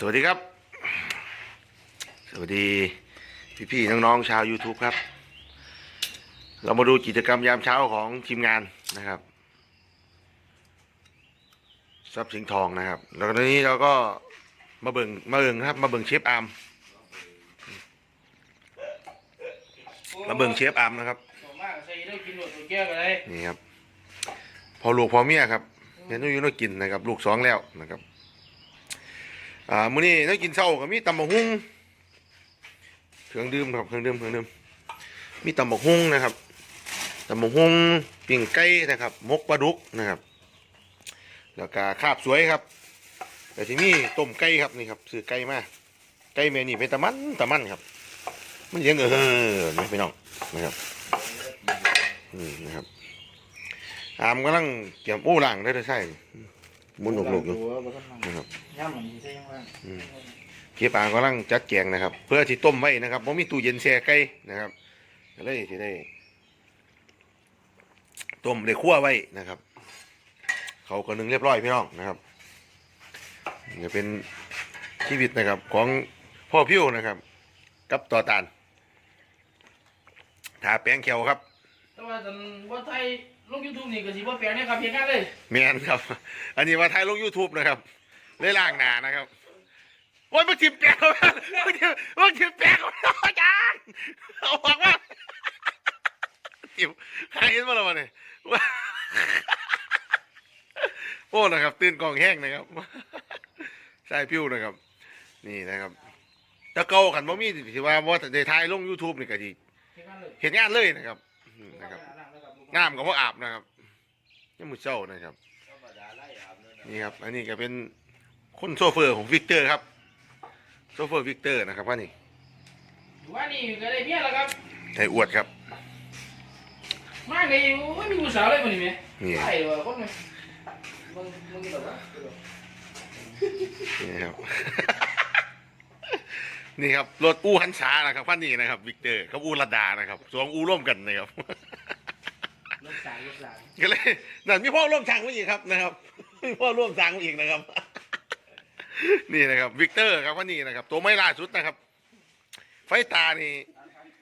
สวัสดีครับ สวัสดีพี่ๆน้องๆชาว YouTube ครับ เรามาดูกิจกรรมยามเช้าของทีมงานนะครับทรัพย์สิงทองนะครับ แล้วตอนนี้เราก็มาเบิงมาเบิงครับ มาเบิงเชฟอาร์มมาเบิงเชฟอาร์มนะครับนี่ครับ พอลูกพอเมียครับเนว่าอยู่น้อยกินนะครับ ลูกสองแล้วนะครับ อ่ามื้อนี้น้อยกินเช้าก็มีตำบักหุ่งเครื่องดื่มครับเครื่องดื่มเครื่องดื่มมีตำบักหุ่งนะครับตำบักหุ่งปิ้งไก่นะครับมกปลาดุกนะครับ แล้วก็คาบสวยครับแต่ที่นี่ต้มไก่ครับนี่ครับซื้อไก่มาไก่แม่นี่เป็นตะมันตะมันครับ มันเลี้ยงเออไม่พี่น้องนะครับอืมนะครับอามกำลังเกี่ยมโอ้ล่างได้ด้ใช่ มุนหกๆอยู่นะครับย่ำมันใช่ยังไงเก็บอามกำลังจัดแกงนะครับ เพื่อที่ต้มไว้นะครับเพราะมีตู้เย็นแช่ไก่นะครับก็เลยที่ได้ต้มได้คั่วไว้นะครับเขาก็นึ่งเรียบร้อยพี่น้องนะครับนี่เป็นชีวิตนะครับของพ่อพิ้วนะครับ กับต่อตานทาแป้งเขียวครับแต่ว่าตอนว่าไทย ลงยูทูบนี่ก็สิว่าแปลงเนี่ยครับเพียงแค่เลยแมนครับ อันนี้ว่าไทยลง YouTube นะครับเลยล่างหนานะครับ โอ้ยมันทิมแปลกมันมันทิมมันทิมแปลกอาจารย์เอาออกมาทิมใครเห็นมาแล้ววะเนี่ยว่าโอ้นะครับ ตื่นกล่องแห้งนะครับใช่พิ้วนะครับ นี่นะครับตะเกาขันบ่มีที่ว่าว่าในไทยลง YouTube นี่ก็ดีเพียงแค่เลยเห็นงานเลยนะครับอืมนะครับ น้ำกับพวกอาบนะครับนี่มือเจ้านะครับ นี่ครับ อันนี้ก็เป็นคนโซเฟอร์ของวิกเตอร์ครับ โซเฟอร์วิกเตอร์นะครับว่านี่ว่านี่ก็ได้เมียแล้วครับไทยอวดครับ มากเลยโอ้ยมีผู้สาวเลยมันนี่ไหมนี่ใช่ว่ะคนนึงมึงมึงแบบว่านี่ครับ นี่ครับรถอู้หันช้านะครับพันนี้นะครับวิกเตอร์กับอู้ระดานะครับสองอู้ร่วมกันนะครับ ลูกสาวลูกสาวก็เลยนั่นมีพ่อร่วมทางมาอีกครับนะครับมีพ่อร่วมทางมาอีกนะครับ นี่นะครับวิกเตอร์ครับว่านี่นะครับ ตัวไม่ล่าสุดนะครับ ไฟตานี่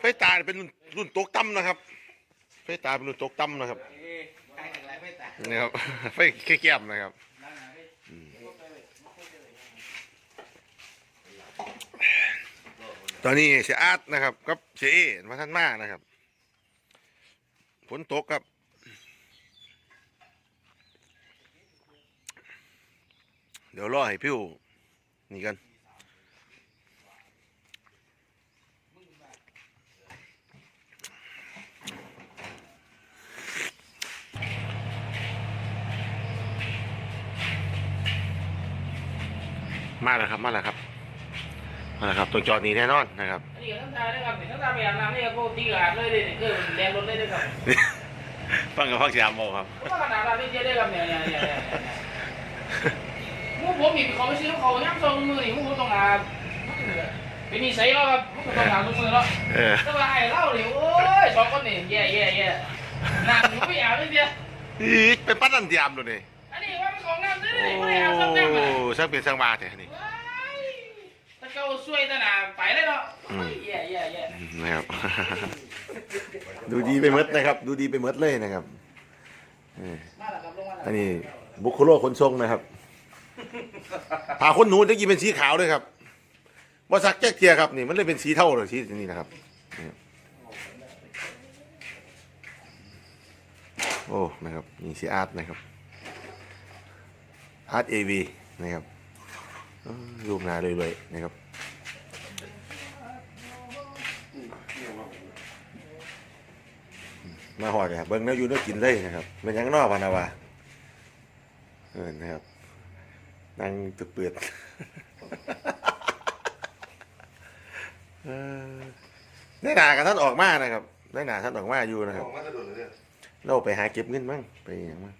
ไฟตานี่เป็นรุ่นรุ่นตกต่ำนะครับ ไฟตาเป็นรุ่นตกต่ำนะครับเอ้ยใครแต่งไรไม่ต่งนะครับ ไฟแก้มนะครับตอนนี้เสียอาร์ตนะครับกับเสียเอมาท่านมากนะครับ ฝนตกครับ เดี๋ยวรอให้พิวนี่กันมาแล้วครับ มาแล้วครับ มาแล้วครับตัวจอดนี้แน่นอนนะครับอันนี้ก็ทั้งตาด้วยครับเนี่ยทั้งตาไปอาบน้ำนี่ก็ตีกระดาษเลยดิเออแรงรถเลยด้วยครับฟังกับพักสยามโมครับเพราะว่ากระดาษเราไม่เจอได้ครับเนี่ยเนี่ยเนี่ยเนี่ยมูผมอีกเขาไปซื้อเขาย่ำซองมือนี่มูผมต้องอาบเป็นนิสัยแล้วครับมูก็ต้องอาบทุกมือแล้วเออสบายเล่าดิโอ้ยสองคนนี่แย่แย่แย่หน้ำหนูไม่อาบเลยเดียอีเป็นปั้นนันเดียมดูนี่อันนี้ว่ามันของน้ำด้วยโอ้นี่ไม่ได้อาบซ้ำน้ำอะช่างเป็นช่างมาแท้นี่ เขาช่วยตาหนาไปเลยเนาะแย่แย่แย่นะครับ ดูดีไปหมดนะครับ ดูดีไปหมดเลยนะครับเออมาแล้วครับลงมาแล้วอันนี้บุคโลคนทรงนะครับผ่าคนหนูจะกินเป็นสีขาวด้วยครับว่าสักแจ๊กเทียครับนี่มันเลยเป็นสีเท่าเลยสีนี่นะครับนี่โอ้นะครับนี่สีอาร์ตนะครับอาร์ตเอวีนะครับเออรูปหน้าเลยๆนะครับ มาหอดครับเบิ้งแล้วอยู่เนื้อกินเลยนะครับมันยังนอกพานาวาเออนะครับนั่งตึกเปือดเออได้หนากับท่านออกมานะครับได้หนาท่านออกมาอยู่นะครับของมาสะดุดเลยเนี่ยเราไปหาเก็บเงินมั้งไปอย่างมั้ง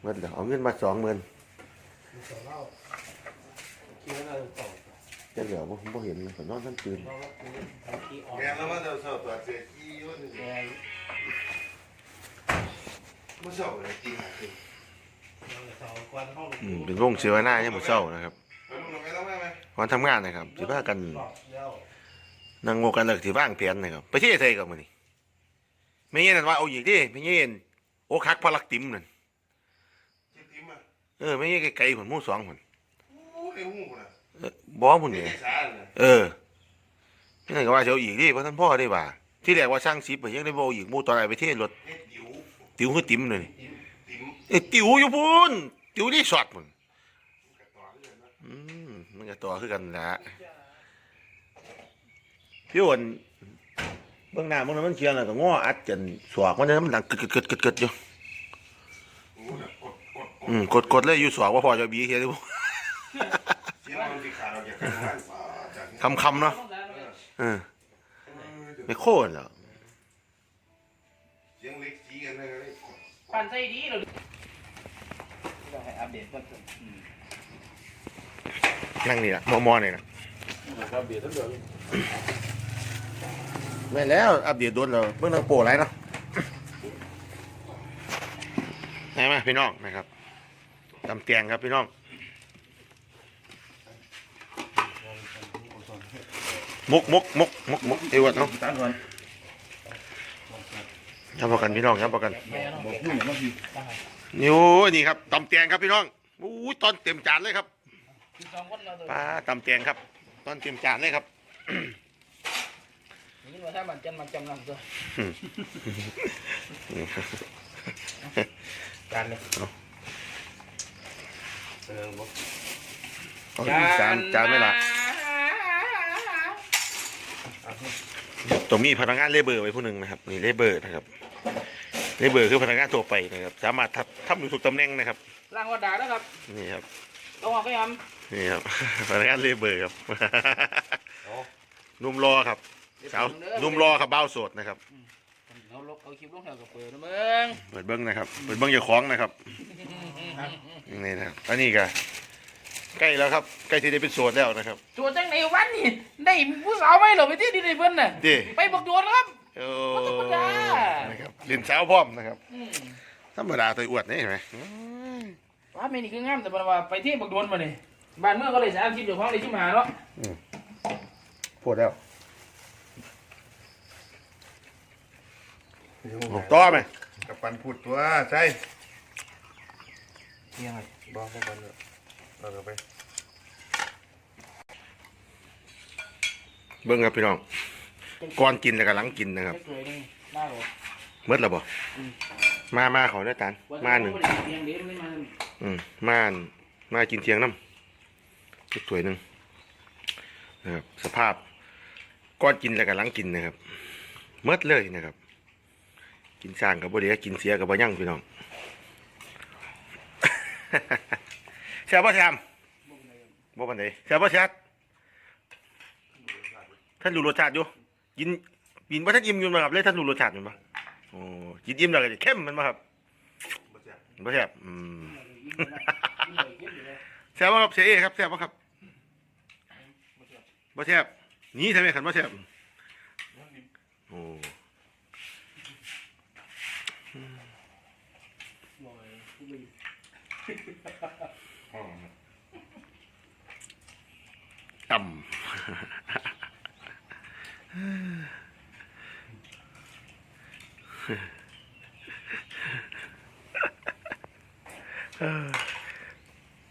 เมื่อเดี๋ยวเอาเงินมาสองหมื่น จะเหลือผมบ่เห็นเลยผมนอนท่านตื่นแกแล้วมาเดี๋ยวสอบตัวเสียที่ยุ่นมาสอบเลยจริงจริงอืมเป็นวงเสวนาเนี่ยหมดเศร้านะครับเอาลูกเราไปแล้วไหมไหมวันทำงานนะครับสิพากันนั่งโงกันเลิกสิว่างแผนนะครับไปที่ไทยกับมื้อนี้ไม่เย็นนั่นว่าเอาอีกดิไม่เย็นโอ้คักพลักติ๋มนั่นจิ๊บติ๊มอะเออไม่เย็นไกลๆพุ่นหมู่สองพุ่นโอ้ยหูกูนะ เออบ่พุ่นไม่นี่ใช่สารนะเออนี่นก็ว่าจะเอาอีกดิเพราะท่านพ่อได้ว่าที่แรกว่าสร้างสิบไปยังได้บ่เอาอีกหมู่ตอนไหนไปเทศรถเฮ็ดติ๋วติ๋วคือติ๋มเลยติ๋มติ๋มเอ้ยติ๋วอยู่พุ่นติ๋วรีสอร์ทพุ่นกระต่อเรื่อยนะอืมมันก็ต่อคือกันแหละพี่อ้วนเบื้องหน้าเบื้องนั้นมันเชียงแล้วก็ง้ออัดจนสวกมันจะมันดังกึดกึดกึดกึดกึดอยู่โอ้ยกดกดกดอืมกดกดเลยอยู่สวกว่าพอจะบีเฮียดิบุเสียง มันสิขาดออกจากกันว่าจากนี้คำคำๆเนาะเออเออไม่โค่นหรอกเสียงเล็กจีกันเลยปั่นใจดีเราเราให้อัปเดตเพิ่มเติมอืมนั่งนี่ละมอมอนี่ละอัปเดตทั้งเดือนแม่นแล้วอัปเดตโดนแล้วเบื้องหนังโปรไรเนาะไหนมาพี่น้องนะครับตำเตียงครับพี่น้อง มุกมุกมุกมุกมุกเอวดเนาะตั้งก่อนย้ำประกันพี่น้องย้ำประกันแม่น้องบอกยุ่งอย่างบางทีนี่โอ้ยนี่ครับตำเตียงครับพี่น้องอู้ยตอนเต็มจานเลยครับคือสองคนเราตัวปลาตำเตียงครับ ตอนเต็มจานเลยครับนี่ว่าถ้ามันจำมันจำนำตัวการเลยเออบอกเอาจานจานไม่ละ ตรงนี้พนักงานเลเบอร์ไว้ผู้หนึ่งนะครับนี่เลเบอร์นะครับเลเบอร์คือพนักงานทั่วไปนะครับ สามารถทำทำอยู่ทุกตำแหน่งนะครับล่างว่าด่าแล้วครับนี่ครับต้องเอาไปทนี่ครับพนักงานเลเบอร์ครับหนุ่มรอครับำสาวหนุ่มรอครับเบ้าวโสดนะครับเอาลกเอาคลิปลงแถวกับเปิดนะมึงเปิดเบิ้งนะครับเปิดเบิ้งอย่าคล้องนะครับนี่นะครับอันนี้ก็ ใกล้แล้วครับใกล้ที่ได้เป็นโสดแล้วนะครับตัวจังในวันนี่ได้ผู้สาวไหมเหรอไปที่ดีในเพิ่นน่ะดิ ไปบอกโดนครับ โอ้ธรรมดา นะครับเรียนสาวพร้อมนะครับอืมธรรมดาตัวอวดนี่เห็นไหมอืมว่าไม่นี่คืองามแต่บ่ว่าไปที่บอกโดนมาเนี่ยบ้านเมื่อก็เลยสามคลิปเดี๋ยวพ้องเลยที่มาเนาะพูดแล้วต่อไหมกับปันพูดตัวใช่ยังไงบอกให้ปันเลย เราก็ไปเบิ้งครับพี่น้องก่อนกินแล้วก็หลังกินนะครับสวยๆนี่น่าหรอ เมื่อแล้วบ่มามาขอด้วยตันมาหนึ่งเตียงเด็กไม่มาอืมม่านมากินเทียงน้ำสวยๆหนึ่งนะครับสภาพก้อนกินแล้วก็หลังกินนะครับเมื่อเลยนะครับ กินสร้างกับบ่เดียกินเสียกับบ่ยั่งพี่น้อง แซ่บบ่แซมบ่ปานใดแซ่บบ่แซ่บท่านรู้รสชาติอยู่กินกินบ่าท่านอิ่มอยู่นะครับเลยท่านรู้รสชาติแมันบ่โอ้กินอิ่มแล้วก็จะเข้มมันบ่ครับบ่แซ่บบ่แซบอืมแซ่บบ่ครับเสียเอครับแซ่บบ่ครับบ่แซ่บนี่ทำไมขันบ่แซ่บโอ้ ต่ำ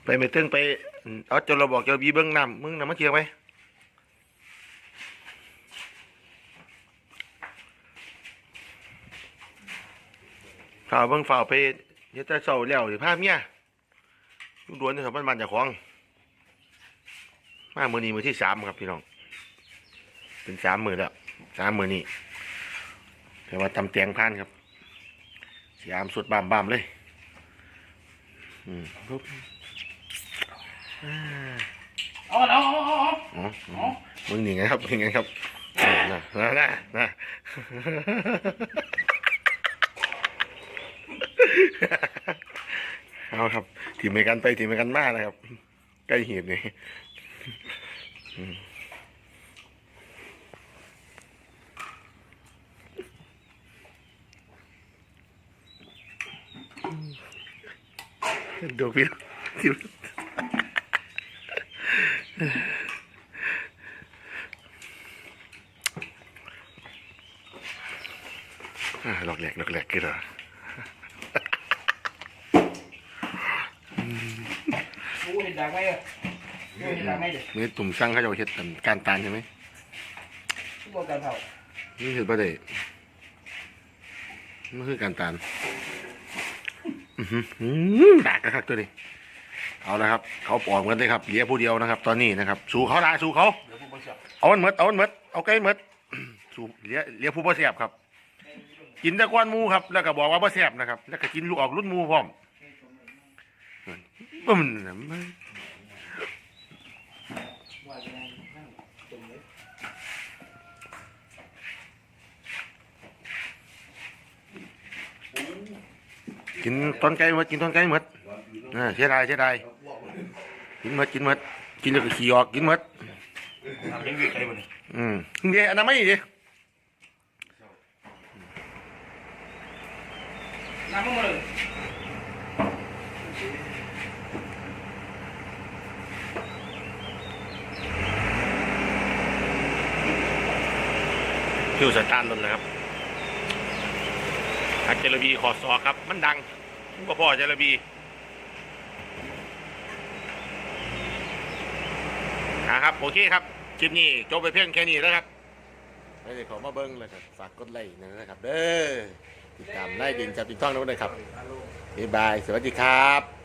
ไปไม่ตึงไปเอาจนเราบอกจะบีเบิ้งน้ำมึงน้ำมันเคียงไปฝ่าเบิ้งฝ่าไปเฮ็ดแต่เช้าแล้วสิพาเมีย ลูกดวนนี่ครับมันมันจากของ มามือนี้มือที่สามครับพี่น้อง เป็นสามมือแล้วสามมือนี้แต่ว่าตำเตียงพานครับสยามสุดบามบามเลย อืมปุ๊บอ่าเอาเอาเอาเอาเอาอ๋ออมึงหนีไงครับมึงไงครับนะนะนะน่ะ เอาครับทีมไปกันไปทีมไปกันมากนะครับ ใกล้หีบนี่อืมดูพี่ที่อ่าหลอกแหลกหลอกแหลกกี่เหรอ โอ้ เห็นดังไหมอะโอ้เห็นดังไหมเด็กนี่ตุ่มสั่งเขาจะเอาเฮ็ดกันการตานใช่ไหมทุกคนการเผานี่คือประเดี๋มันคือการตานอื้อหือหือดากกระคักตัวนี้เอาละครับ เขาปอกกันเลยครับเหลือผู้เดียวนะครับ ตอนนี้นะครับ สู่เขาได้สู่เขา เดี๋ยวผู้บริษัทเอามันหมดเอามันหมดเอาไก่หมดสู่เหลี้ยเหลี้ยผู้บ่แซ่บครับ กินแตะก้อนหมูครับ แล้วก็บอกว่าบ่แซ่บนะครับ แล้วก็กินลูกออกรุ่นหมูพร้อม บ่มันน่ะมันว่าจะนั่งนั่งตรงเลยกินต้นไก่หมดกินต้นไก่หมดอ่าเสียดายเสียดายกินหมดกินหมดกินแล้วก็ขี้ออกกินหมดทำยังไงใครบ้างอืมเดี๋ยวอันนั้นไม่ดิน้ำมันเลย คิวสตาร์ทรถเลยครับอัจเจรบีขอสอครับ มันดังพ่อพ่อเจรบีนะครับ โอเคครับ คลิปนี้จบไปเพียงแค่นี้แล้วครับไม่ได้ขอมาเบิ้งเลยครับฝากกดไลค์นะครับ เด้อติดตามไล่ดินจับติดต้องด้วยนะครับบ๊ายบาย สวัสดีครับ